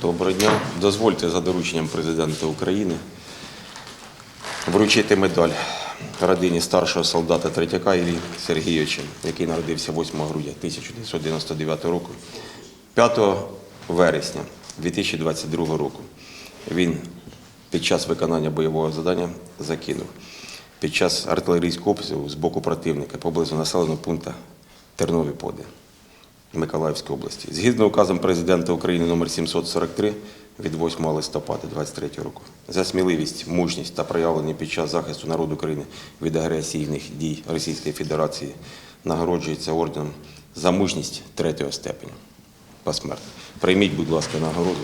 Доброго дня. Дозвольте за дорученням президента України вручити медаль родині старшого солдата Третяка Іллі Сергійовича, який народився 8 грудня 1999 року. 5 вересня 2022 року він під час виконання бойового завдання закинув під час артилерійського обстрілу з боку противника поблизу населеного пункту Тернові Поди. Миколаївської області. Згідно указом президента України номер 743 від 8 листопада 2023 року. За сміливість, мужність та проявлення під час захисту народу України від агресійних дій Російської Федерації нагороджується орденом за мужність третього степеня посмертно. Прийміть, будь ласка, нагороду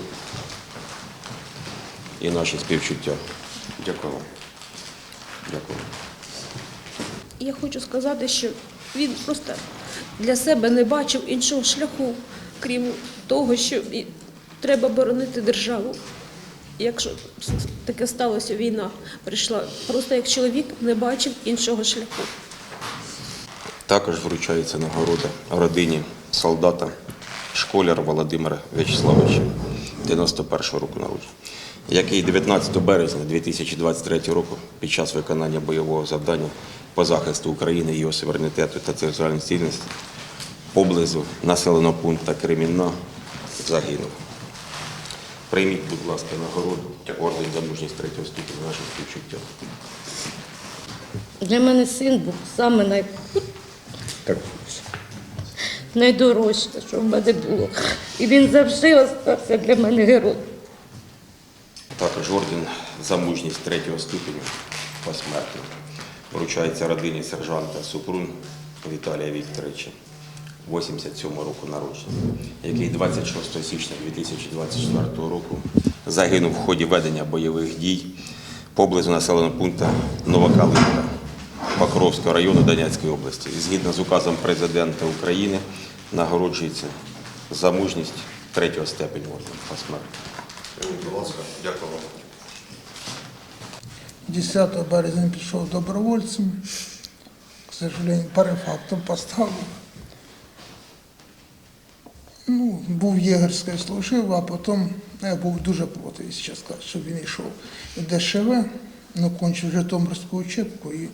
і наші співчуття. Дякую вам. Дякую. Я хочу сказати, що він просто для себе не бачив іншого шляху, крім того, що треба боронити державу. Якщо таке сталося, війна прийшла, просто як чоловік не бачив іншого шляху. Також вручається нагорода родині солдата, школяра Володимира В'ячеславовича, 91-го року народження, який 19 березня 2023 року під час виконання бойового завдання по захисту України, її суверенітету та територіальної цілісності поблизу населеного пункту Кремінна загинув. Прийміть, будь ласка, нагороду орден за мужність третього ступеня наших співчуття. Для мене син був саме най... найдорожче, що в мене було. І він завжди остався для мене героєм. Також орден за мужність третього ступеня посмертно вручається родині сержанта Супрун Віталія Вікторовича, 87 року народження, який 26 січня 2024 року загинув в ході ведення бойових дій поблизу населеного пункту Новокалинка Покровського району Донецької області. І Згідно з указом президента України нагороджується за мужність третього степеня орден посмертно. Будь дякую вам. 10 березня пішов добровольцем. К сожалению, перефактом поставив. Ну, був в єгерській служив, а потім ну, я був дуже проти, якщо сказати, щоб він йшов ДШВ, ну, кончив Житомирську учебку і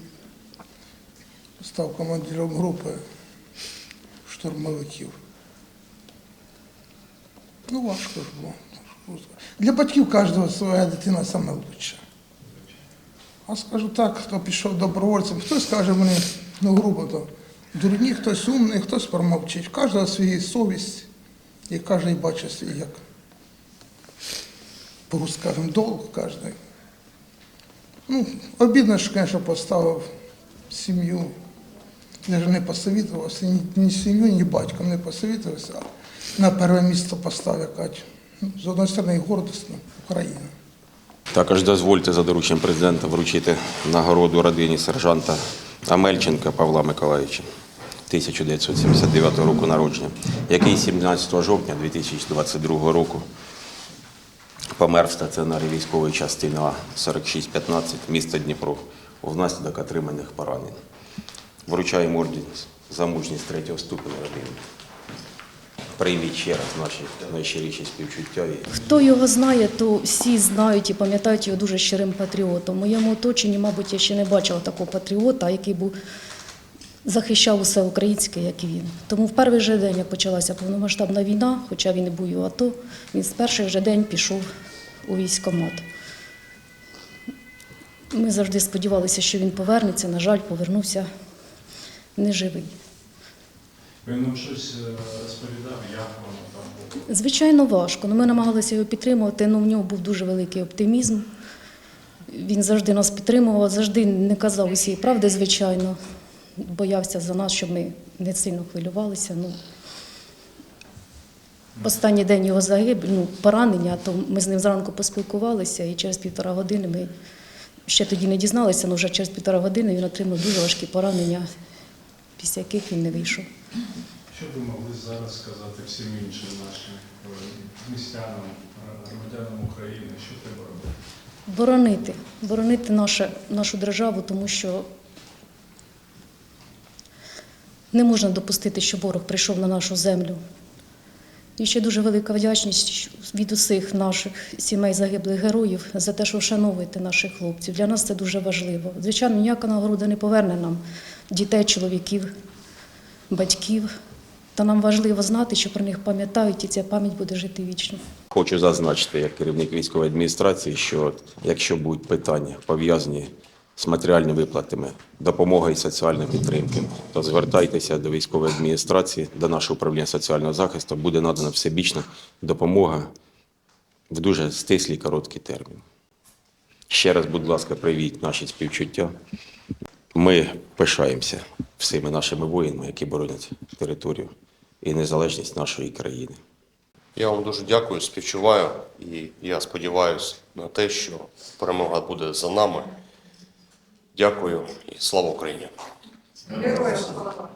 став командиром групи штурмовиків. Ну, важко ж було. Для батьків кожного своя дитина лучше. А скажу так, хто пішов добровольцем, хтось скаже мені, ну грубо то, дурні, хтось умний, хтось промовчить. В Кожного свій совість, і кожен бачить свій як. по скажем, долг кожен. Ну, обідно, що, звісно, поставив сім'ю. Я ж не посовітувався, ні, сім'ю, ні батьком не посовітувався, а на перше місце поставив якась. Ну, з однієї сторони, гордісно, Україна. Також дозвольте за дорученням президента вручити нагороду родині сержанта Амельченка Павла Миколаївича, 1979 року народження, який 17 жовтня 2022 року помер в стаціонарі військової частини А 4615 міста Дніпро внаслідок отриманих поранень. Вручаємо орден за мужність третього ступеня родини. Прийміть ще раз наші найщиріші співчуття. Хто його знає, то всі знають і пам'ятають його дуже щирим патріотом. В моєму оточенні, мабуть, я ще не бачила такого патріота, який був захищав усе українське, як і він. Тому в перший же день, як почалася повномасштабна війна, хоча він і був і АТО, він з перший же день пішов у військкомат. Ми завжди сподівалися, що він повернеться. На жаль, повернувся неживий. Він нам щось е, розповідав, як воно там було. Звичайно, важко. але Ми намагалися його підтримувати. Ну, в нього був дуже великий оптимізм. Він завжди нас підтримував, завжди не казав усієї правди, звичайно. Боявся за нас, щоб ми не сильно хвилювалися. Ну, останній день його загибель, ну, поранення, то ми з ним зранку поспілкувалися, і через півтора години ми ще тоді не дізналися, але вже через півтора години він отримав дуже важкі поранення, після яких він не вийшов. Що ви могли зараз сказати всім іншим нашим е, містянам, громадянам України, що треба робити? Боронити, боронити наше, нашу державу, тому що не можна допустити, щоб ворог прийшов на нашу землю І ще дуже велика вдячність від усіх наших сімей загиблих героїв за те, що вшановуєте наших хлопців. Для нас це дуже важливо. Звичайно, ніяка нагорода не поверне нам дітей, чоловіків, батьків. Та нам важливо знати, що про них пам'ятають, і ця пам'ять буде жити вічно. Хочу зазначити як керівник військової адміністрації, що якщо будуть питання пов'язані з матеріальними виплатами, допомогою і соціальної підтримки, то звертайтеся до військової адміністрації, до нашого управління соціального захисту. Буде надана всебічна допомога в дуже стислий короткий термін. Ще раз, будь ласка, привіть наші співчуття. Ми пишаємося всіми нашими воїнами, які боронять територію і незалежність нашої країни. Я вам дуже дякую, співчуваю, і я сподіваюся на те, що перемога буде за нами. Дякую і слава Україні! Героям слава!